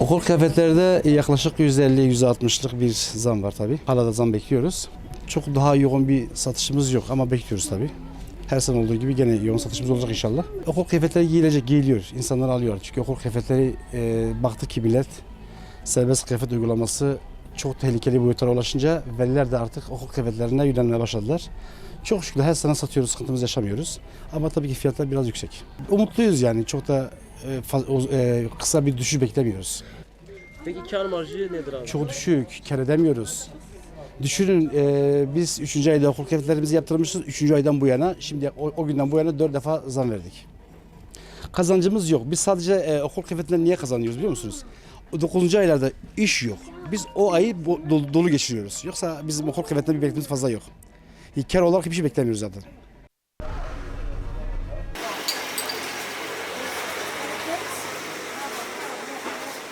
Okul kıyafetlerde yaklaşık %50-%60'lık bir zam var tabii. Hala da zam bekliyoruz. Çok daha yoğun bir satışımız yok ama bekliyoruz tabii. Her sene olduğu gibi gene yoğun satışımız olacak inşallah. Okul kıyafetleri giyilecek, giyiliyor. İnsanlar alıyor. Çünkü okul kıyafetleri e, baktık ki millet serbest kıyafet uygulaması çok tehlikeli boyutlara ulaşınca veliler de artık okul kıyafetlerine yönelmeye başladılar. Çok şükür her sene satıyoruz, sıkıntımız yaşamıyoruz. Ama tabii ki fiyatlar biraz yüksek. Umutluyuz yani çok da e, e, kısa bir düşüş beklemiyoruz. Peki kar marjı nedir abi? Çok düşük, kar edemiyoruz. Düşünün e, biz 3. ayda okul kıyafetlerimizi yaptırmışız. 3. aydan bu yana, şimdi o, o günden bu yana 4 defa zam verdik. Kazancımız yok. Biz sadece e, okul kıyafetlerinden niye kazanıyoruz biliyor musunuz? 9. aylarda iş yok. Biz o ayı dolu, dolu geçiriyoruz. Yoksa bizim okul kıyafetlerinden bir beklentimiz fazla yok. Kar olarak hiçbir şey beklemiyoruz zaten.